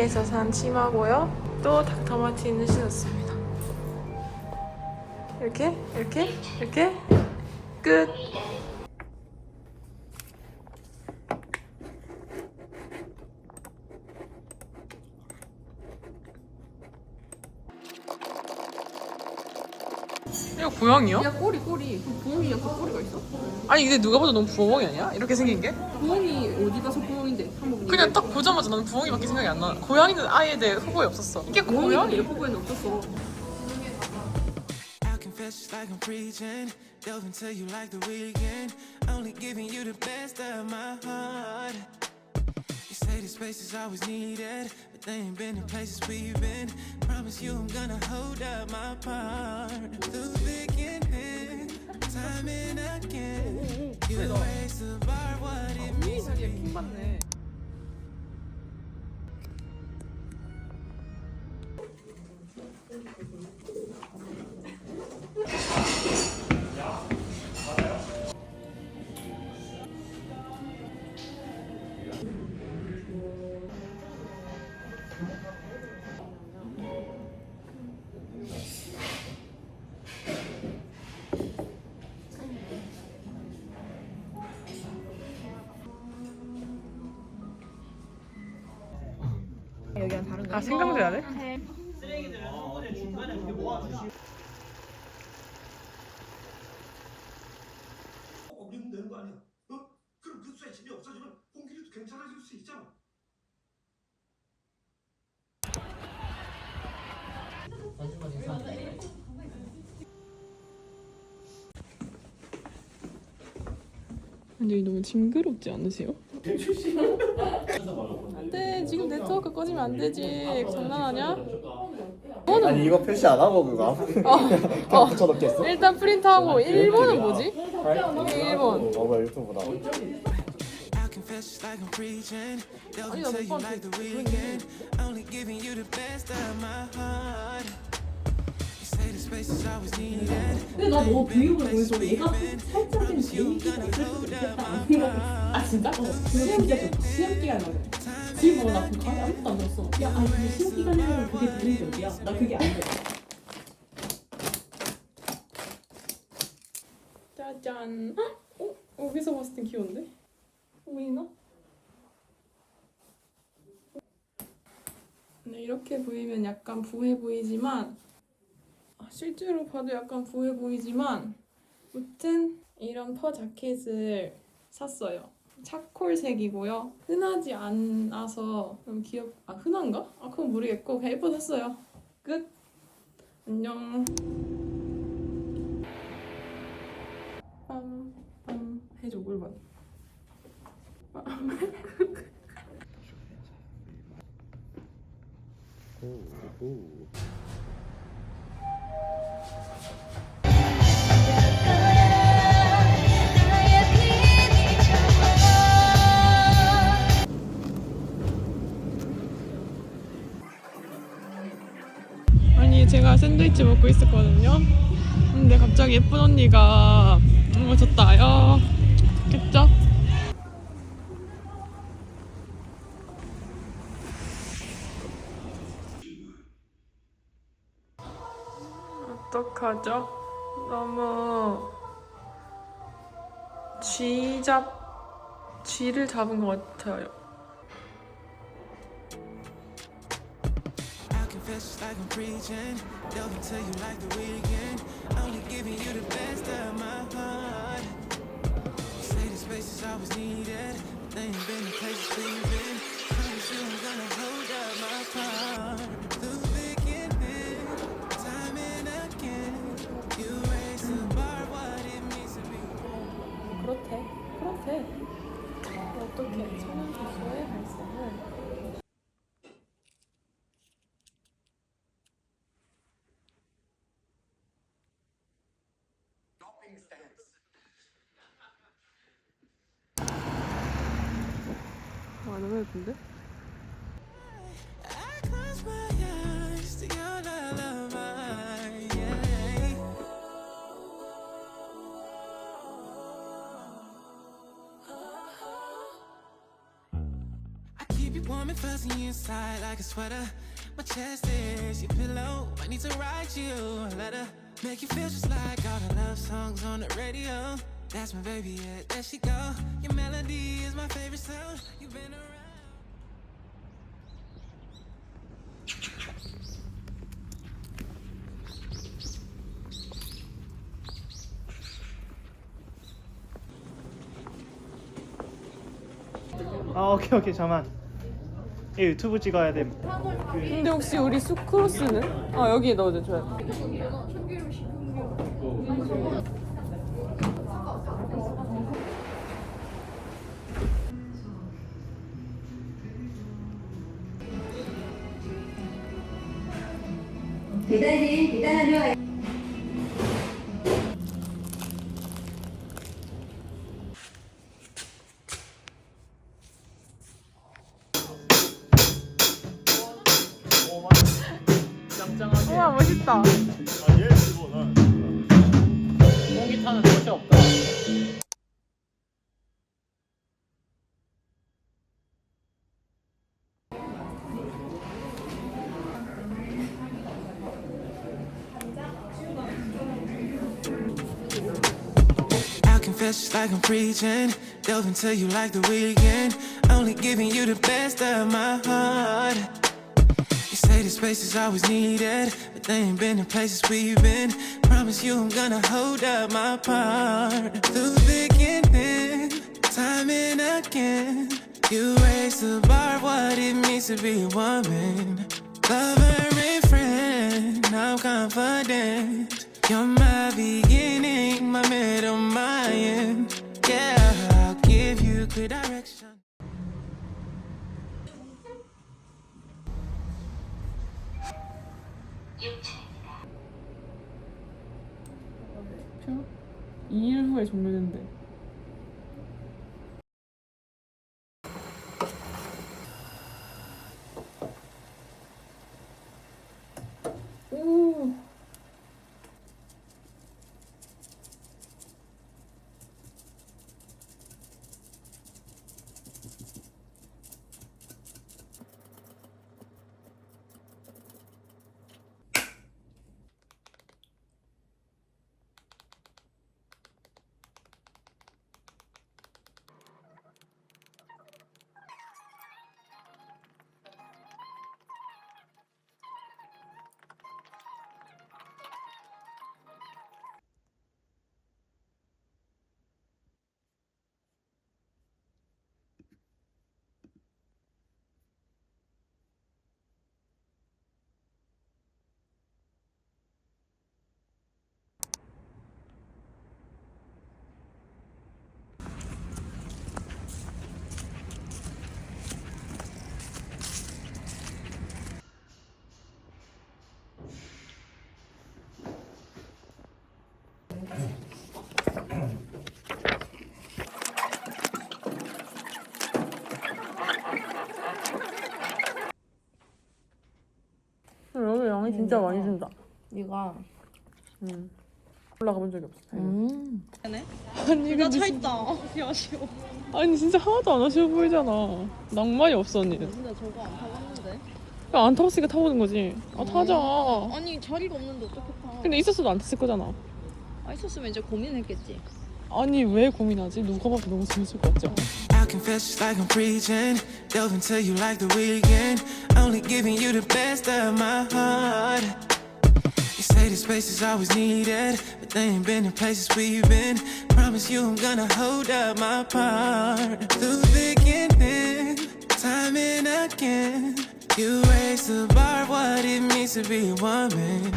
상하이에서 산 치마고요. 또 닥터마틴을 신었습니다. 이렇게 이렇게 이렇게 끝. 고양이요? 야 꼬리 꼬리 그 부엉이 옆에 꼬리가 있어? 아니 근데 누가 봐도 너무 부엉이 아니야? 이렇게 생긴 게? 부엉이 어디 가서 부엉인데 한번 그냥 딱 보자마자 나는 부엉이밖에 생각이 안 나. 고양이는 아예 내 후보에 없었어. 이게 고양이? 내 후보에는 없었어 confess like I'm preaching. Delve into you like the weekend. Only giving you the best of my heart. You say the space is always needed, but they ain't been in places we've been. Promise you I'm gonna hold up my part. Through thick and thin, time and again. You raise the bar, what it means to be. 맞네. 아 생강도 해야 돼? 없는 되는 거 아니야? 어? 그럼 그 쇠집이 없어지면 공기도 괜찮아질 수 있잖아. 근데 너무 징그럽지 않으세요? 안돼 지금 네트워크 꺼지면 안 되지 장난하냐? 아니 이거 표시 안 하고 그거 어, 붙여넣겠어? 일단 프린트하고 일본은 뭐지? 일본 모바일 유튜브 나오 I confess it's like I'm preaching. Delve 아니, 나못 you 봤는데. like the weekend. Only giving you the best of my heart. 근데 나 너 브이로그 보면서 얘가 살짝은 개인기가 있을 수도 있겠다. 안 생각했어 아 진짜? 어 시험 기간 좀 시험 기간 말이야 지금 지금 가만히 아무것도 안 들었어. 야 아니 근데 시험 기간이면 그게 되는 게 어디야? 나 그게 안돼 짜잔. 어? 여기서 봤을 땐 귀여운데? 보이나? 네, 이렇게 보이면 약간 부해 보이지만 아, 실제로 봐도 약간 부해 보이지만 무튼 이런 퍼 자켓을 샀어요. 차콜색이고요. 흔하지 않아서 좀 귀엽... 아 흔한가? 아 그건 모르겠고 그냥 예뻐서 샀어요. 끝. 안녕. 빰빰 해줘 물건. 아니 제가 샌드위치 먹고 있었거든요. 근데 갑자기 예쁜 언니가 오셨다요. 겠죠? 어떡하죠? 너무 쥐 잡 쥐를 잡은 것 같아요. Lullaby. Yeah. I keep you warm warm and fuzzy inside like a sweater. My chest is your pillow. I need to write you a letter. Make you feel just like all the love songs on the radio. That's my baby, yeah, there she go. Your melody is my favorite sound. You've been around. 아 오케이 오케이 잠만 이 유튜브 찍어야 돼 근데 혹시 우리 수크로스는? 어 여기에 넣어줘야 돼. 대단히 대단하려 우와 멋있다. 아 얘 그거 난 공기 타는 절대 없다 I'll confess just like I'm preaching. Delve into you like the weekend. Only giving you the best of my heart. You say the space always needed, but they ain't been the places we've been. Promise you I'm gonna hold up my part. Through thin, time and again. You raise the bar, what it means to be a woman. Lover and friend, I'm confident. You're my beginning, my middle, my end. Yeah, I'll give you clear direction. 표? 2일 후에 종료된대. 진짜 많이 준다. 네가 응. 올라가 본 적이 없어. 음. 아니 근데 차 있다. 아쉬워. 아니 진짜 하나도 안 아쉬워 보이잖아. 낭만이 없어 언니는. 근데 저거 안 타봤는데 야, 안 타봤으니까 타보는 거지. 아 타자. 아니 자리가 없는데 어떻게 타 근데 있었어도 안 탔을 거잖아. 아 있었으면 이제 고민했겠지 아니 왜 고민하지? 누가 봐도 너무 재밌을 것 같지 않아? I'll confess just like I'm preaching. Delve into you like the weekend. Only giving you the best of my heart. You say the space is always needed, but they ain't been the places we've been. Promise you I'm gonna hold up my part. Through thick and thin, time and again. You raise the bar, what it means to be a woman.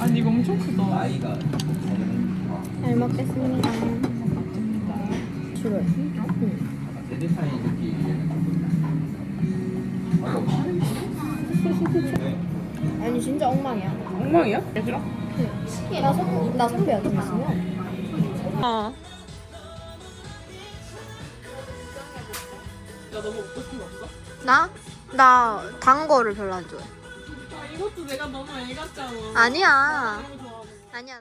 아니 이거 엄청 크다. 나이가 잘 먹겠습니다. 느끼 아니 진짜 엉망이야. 엉망이야? 얘들아? 나 선, 나 선배야 좀 있으면. 어. 야 너무 먹고 싶은 거 없어? 나? 나 단 거를 별로 안 좋아해. 아, 이것도 내가 너무 애 같잖아. 아니야. 아니야.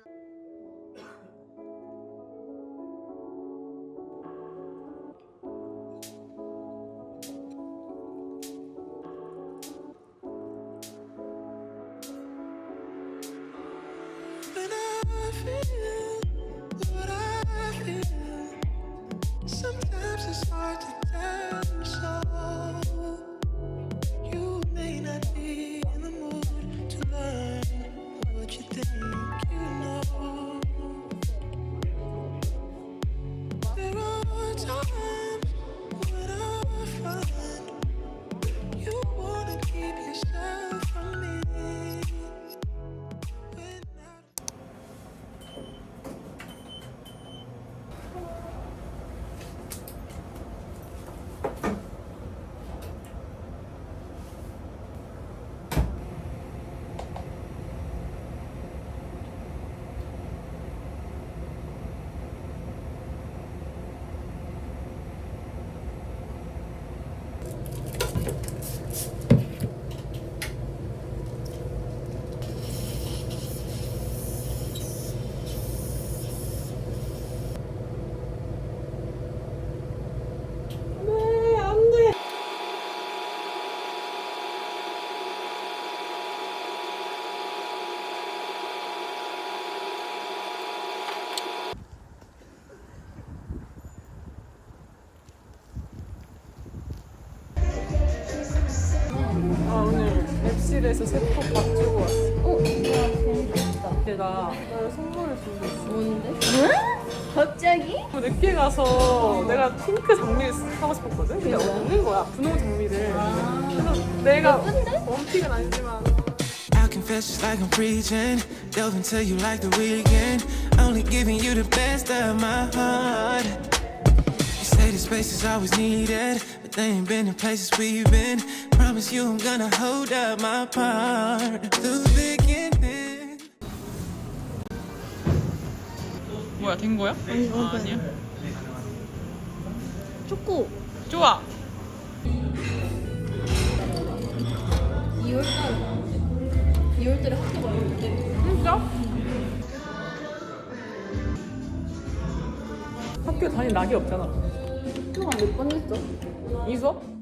랩실에서 세포 밥 주고 왔어. 어, 재밌다. 내가 나 선물을 준거 있어. 뭔데? 갑자기? 늦게 가서 내가 핑크 장미를 사고 싶었거든? 근데 없는 거야 분홍 장미를 그래서 내가 원픽은 아니지만 I'll confess just like I'm preaching. Delve into you like the weekend. Only giving you the best of my heart. You say the space is always needed, but they ain't been in places we've been. Promise you I'm gonna hold up my part. Through thick and thin. 뭐야 된 거야? 아, 아니야 초코. 좋아 2월달. 2월달에 학교가 있는데. 진짜? 학교 다닐 낙이 없잖아 학교가 몇번 했어? 이 수업?